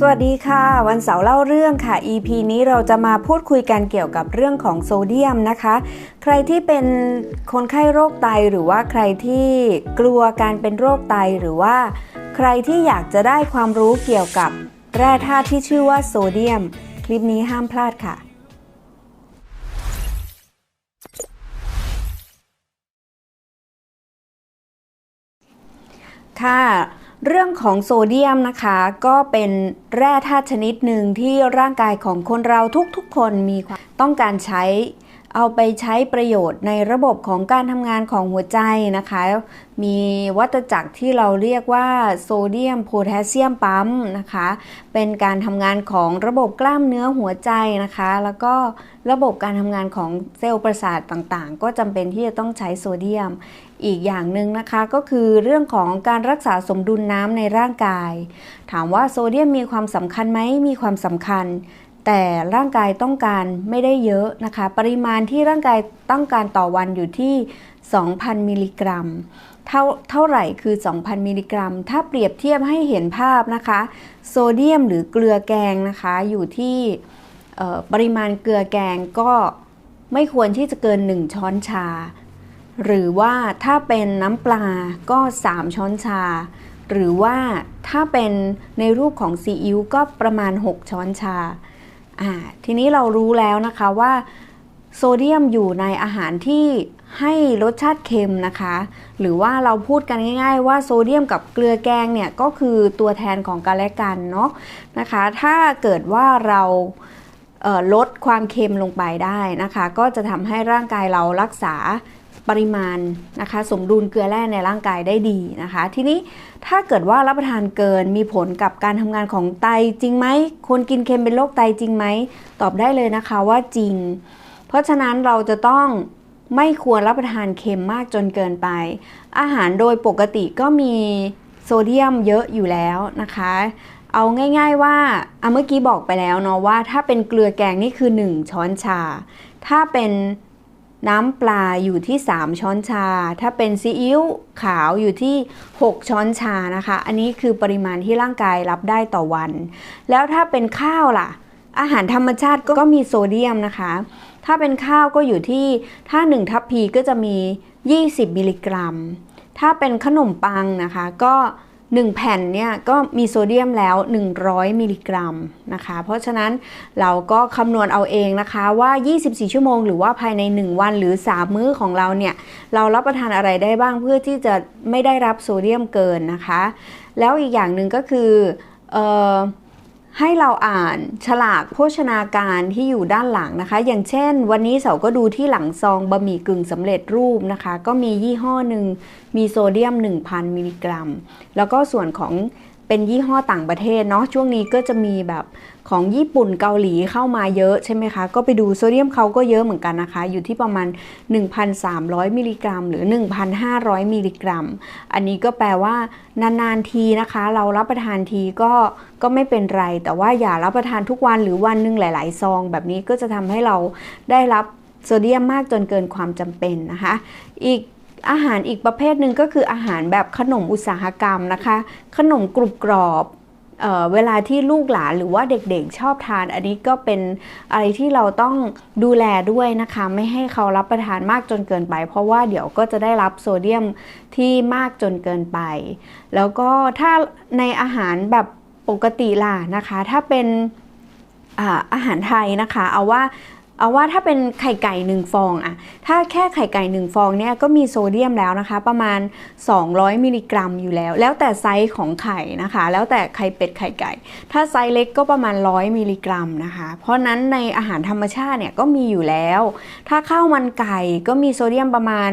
สวัสดีค่ะ วันเสาร์เล่าเรื่องค่ะ EP นี้เราจะมาพูดคุยกันเกี่ยวกับเรื่องของโซเดียมนะคะ ใครที่เป็นคนไข้โรคไตหรือว่าใครที่กลัวการเป็นโรคไตหรือว่า ใครที่อยากจะได้ความรู้เกี่ยวกับแร่ธาตุที่ชื่อว่าโซเดียม คลิปนี้ห้ามพลาดค่ะค่ะ เรื่องของโซเดียมนะคะ ก็เป็นแร่ธาตุชนิดหนึ่งที่ร่างกายของคนเราทุกๆคนมีความต้องการใช้ เอาไปใช้ประโยชน์ในระบบของการทำงานของหัวใจนะคะ มีวัตจักรที่เราเรียกว่าโซเดียมโพแทสเซียมปั๊มนะคะ เป็นการทำงานของระบบกล้ามเนื้อหัวใจนะคะ แล้วก็ระบบการทำงานของเซลล์ประสาทต่างๆ ก็จำเป็นที่จะต้องใช้โซเดียมอีกอย่างหนึ่งนะคะก็คือเรื่องของการรักษาสมดุลน้ำในร่างกาย ถามว่าโซเดียมมีความสำคัญไหมมีความสำคัญ แต่ร่างกายต้องการไม่ได้เยอะนะคะ ปริมาณที่ร่างกายต้องการต่อวันอยู่ที่ 2,000 มิลลิกรัม เท่าเท่าไหร่คือ 2,000 มิลลิกรัม ถ้าเปรียบเทียบให้เห็นภาพนะคะ โซเดียมหรือเกลือแกงนะคะอยู่ที่ปริมาณเกลือแกงก็ไม่ควรที่จะเกิน 1 ช้อนชา หรือว่าถ้าเป็นน้ำปลาก็ 3 ช้อนชา หรือว่าถ้าเป็นในรูปของซีอิ๊วก็ประมาณ 6 ช้อนชา อ่าทีนี้เรารู้แล้วนะคะว่าโซเดียมอยู่ในอาหารที่ให้รสชาติเค็มนะคะ หรือว่าเราพูดกันง่าย ๆ ว่าโซเดียมกับเกลือแกงเนี่ยก็คือตัวแทนของกันและกันเนาะนะคะ ถ้าเกิดว่าเราเลดความเค็มลงไปได้นะคะ ก็จะทำให้ร่างกายเรารักษา ปริมาณนะคะสมดุลเกลือแร่ในร่างกายได้ดีนะคะ ทีนี้ถ้าเกิดว่ารับประทานเกินมีผลกับการทำงานของไตจริงไหมคนกินเค็มเป็นโรคไตจริงไหมตอบได้เลยนะคะว่าจริง เพราะฉะนั้นเราจะต้องไม่ควรรับประทานเค็มมากจนเกินไป อาหารโดยปกติก็มีโซเดียมเยอะอยู่แล้วนะคะ เอาง่าย ๆว่าอะเมื่อกี้บอกไปแล้วเนาะว่าถ้าเป็นเกลือแกงนี่คือ 1 ช้อนชา ถ้าเป็น น้ำปลาอยู่ที่ 3 ช้อนชา ถ้าเป็นซีอิ๊วขาวอยู่ที่ 6 ช้อนชานะคะ อันนี้คือปริมาณที่ร่างกายรับได้ต่อวัน แล้วถ้าเป็นข้าวล่ะ อาหารธรรมชาติก็มีโซเดียมนะคะ ถ้าเป็นข้าวก็อยู่ที่ถ้า 1 ทัพพีก็จะมี 20 มิลลิกรัม ถ้าเป็นขนมปังนะคะก็ 1 แผ่นเนี่ยก็มีโซเดียมแล้ว 100 มิลลิกรัมนะคะ เพราะฉะนั้นเราก็คำนวณเอาเองนะคะว่า 24 ชั่วโมง หรือว่าภายใน 1 วันหรือ 3 มื้อของเราเนี่ย เรารับประทานอะไรได้บ้างเพื่อที่จะไม่ได้รับโซเดียมเกินนะคะ แล้วอีกอย่างหนึ่งก็คือเออ ให้เราอ่านฉลากโภชนาการที่อยู่ด้านหลังนะคะ อย่างเช่น วันนี้เสาก็ดูที่หลังซองบะหมี่กึ่งสำเร็จรูปนะคะ ก็มียี่ห้อหนึ่งมีโซเดียม 1,000 มิลลิกรัม แล้วก็ส่วนของ เป็นยี่ห้อต่างประเทศเนาะช่วงนี้ก็จะมีแบบของญี่ปุ่นเกาหลีเข้ามาเยอะใช่ไหมคะ ก็ไปดูโซเดียมเขาก็เยอะเหมือนกันนะคะ อยู่ที่ประมาณ 1,300 มิลลิกรัม หรือ 1,500 มิลลิกรัม อันนี้ก็แปลว่านานๆทีนะคะ เรารับประทานทีก็ก็ไม่เป็นไร แต่ว่าอย่ารับประทานทุกวันหรือวันหนึ่งหลาย ๆ ซอง แบบนี้ก็จะทำให้เราได้รับโซเดียมมากจนเกินความจำเป็นนะคะ อีก อาหารอีกประเภทหนึ่งก็คืออาหารแบบขนมอุตสาหกรรมนะคะ ขนมกรุบกรอบเออเวลาที่ลูกหลานหรือว่าเด็กๆชอบทาน อันนี้ก็เป็นอะไรที่เราต้องดูแลด้วยนะคะ ไม่ให้เขารับประทานมากจนเกินไป เพราะว่าเดี๋ยวก็จะได้รับโซเดียมที่มากจนเกินไป แล้วก็ถ้าในอาหารแบบปกติล่ะนะคะ ถ้าเป็นอาอาหารไทยนะคะ เอาว่า เอาว่าถ้าเป็นไข่ไก่หนึ่งฟองอะถ้าแค่ไข่ไก่หนึ่งฟองเนี่ยก็มีโซเดียมแล้วนะคะ ประมาณ 200 มิลลิกรัมอยู่แล้ว แล้วแต่ไซส์ของไข่นะคะ แล้วแต่ไข่เป็ดไข่ไก่ ถ้าไซส์เล็กก็ประมาณ 100 มิลลิกรัมนะคะ เพราะนั้นในอาหารธรรมชาติเนี่ยก็มีอยู่แล้ว ถ้าข้าวมันไก่ก็มีโซเดียมประมาณ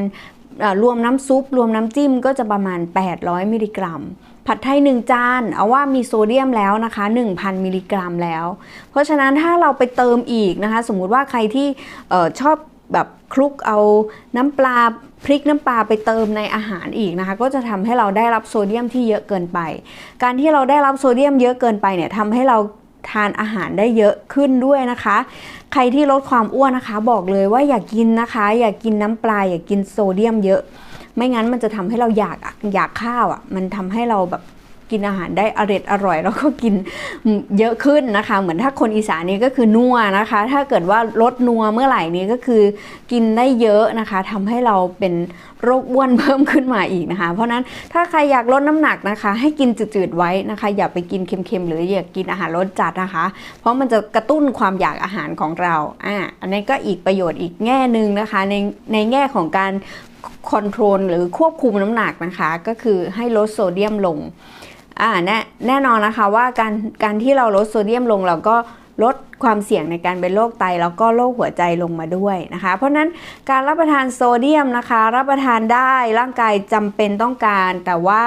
รวมน้ำซุป รวมน้ำจิ้มก็จะประมาณ 800 มิลลิกรัม ผัดไทย1จาน เอาว่ามีโซเดียมแล้วนะคะ 1,000 มิลลิกรัมแล้ว เพราะฉะนั้นถ้าเราไปเติมอีกนะคะ สมมุติว่าใครที่ออชอบแบบคลุกเอาน้ำปลาพริกน้ำปลาไปเติมในอาหารอีกนะคะ ก็จะทำให้เราได้รับโซเดียมที่เยอะเกินไป การที่เราได้รับโซเดียมเยอะเกินไปเนี่ยทำให้เราทานอาหารได้เยอะขึ้นด้วยนะคะ ใครที่ลดความอ้วนนะคะ บอกเลยว่าอย่ากกินนะคะ อย่ากกินน้ำปลาอย่ากกินโซเดียมเยอะ ไม่งั้นมันจะทำให้เราอยากอยากข้าวอะ มันทำให้เราแบบกินอาหารได้อร่อยอร่อยแล้วก็กินเยอะขึ้นนะคะ เหมือนถ้าคนอีสานนี่ก็คือนัวนะคะ ถ้าเกิดว่าลดนัวเมื่อไหร่นี้ก็คือกินได้เยอะนะคะทำให้เราเป็นโรคอ้วนเพิ่มขึ้นมาอีกนะคะ เพราะฉะนั้นถ้าใครอยากลดน้ำหนักนะคะ ให้กินจืดๆไว้นะคะ อย่าไปกินเค็มๆหรืออย่ากินอาหารรสจัดนะคะ เพราะมันจะกระตุ้นความอยากอาหารของเราอ่าอันนี้ก็อีกประโยชน์อีกแง่หนึ่งนะคะในในแง่ของการ คอนโทรลหรือควบคุมน้ำหนักนะคะ ก็คือให้ลดโซเดียมลงอ่าแน่แน่นอนนะคะว่าการการที่เราลดโซเดียมลงเราก็ลดความเสี่ยงในการเป็นโรคไตแล้วก็โรคหัวใจลงมาด้วยนะคะ เพราะนั้นการรับประทานโซเดียมนะคะ รับประทานได้ร่างกายจำเป็นต้องการ แต่ว่า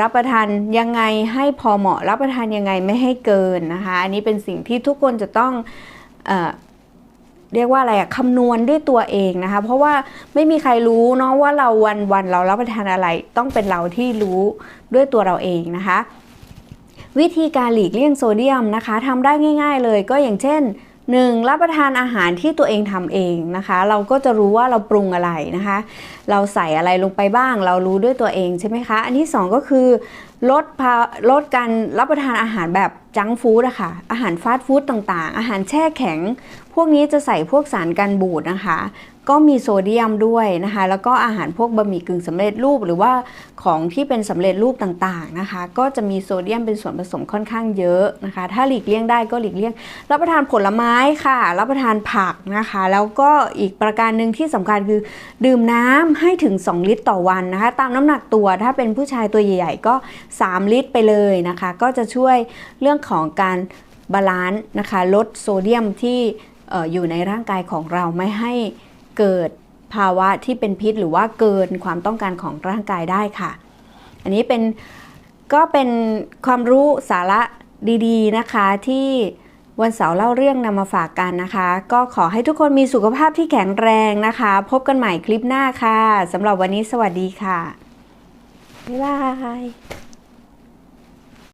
รับประทานยังไงให้พอเหมาะ รับประทานยังไงไม่ให้เกินนะคะ อันนี้เป็นสิ่งที่ทุกคนจะต้องอ เรียกว่าอะไรอะคำนวณด้วยตัวเองนะคะ เพราะว่าไม่มีใครรู้เนาะว่าเราวันวันเรารับประทานอะไรต้องเป็นเราที่รู้ด้วยตัวเราเองนะคะ วิธีการหลีกเลี่ยงโซเดียมนะคะทำได้ง่าย ๆ เลยก็อย่างเช่น 1. รับประทานอาหารที่ตัวเองทำเองนะคะ เราก็จะรู้ว่าเราปรุงอะไรนะคะ เราใส่อะไรลงไปบ้าง เรารู้ด้วยตัวเองใช่ไหมคะ อันที่2ก็คือลดภาลดการรับประทานอาหารแบบจังฟู้ดอะค่ะอาหารฟาสต์ฟู้ดต่างๆ อาหารแช่แข็ง พวกนี้จะใส่พวกสารกันบูดนะคะ ก็มีโซเดียมด้วยนะคะ แล้วก็อาหารพวกบะหมี่กึ่งสำเร็จรูป หรือว่าของที่เป็นสำเร็จรูปต่างๆนะคะ ก็จะมีโซเดียมเป็นส่วนผสมค่อนข้างเยอะนะคะ ถ้าหลีกเลี่ยงได้ก็หลีกเลี่ยง รับประทานผลไม้ค่ะ รับประทานผักนะคะ แล้วก็อีกประการหนึ่งที่สำคัญคือดื่มน้ำให้ถึง 2 ลิตรต่อวันนะคะ ตามน้ำหนักตัวถ้าเป็นผู้ชายตัวใหญ่ ๆ ก็ 3 ลิตรไปเลยนะคะ ก็จะช่วยเรื่องของการบาลานซ์นะคะ ลดโซเดียมที่ อยู่ในร่างกายของเราไม่ให้เกิดภาวะที่เป็นพิษ หรือว่าเกินความต้องการของร่างกายได้ค่ะ อันนี้เป็นก็เป็นความรู้สาระดีๆนะคะที่วันเสาร์เล่าเรื่องนำมาฝากกันนะคะ ก็ขอให้ทุกคนมีสุขภาพที่แข็งแรงนะคะ พบกันใหม่คลิปหน้าค่ะสำหรับวันนี้สวัสดีค่ะ บ๊ายบาย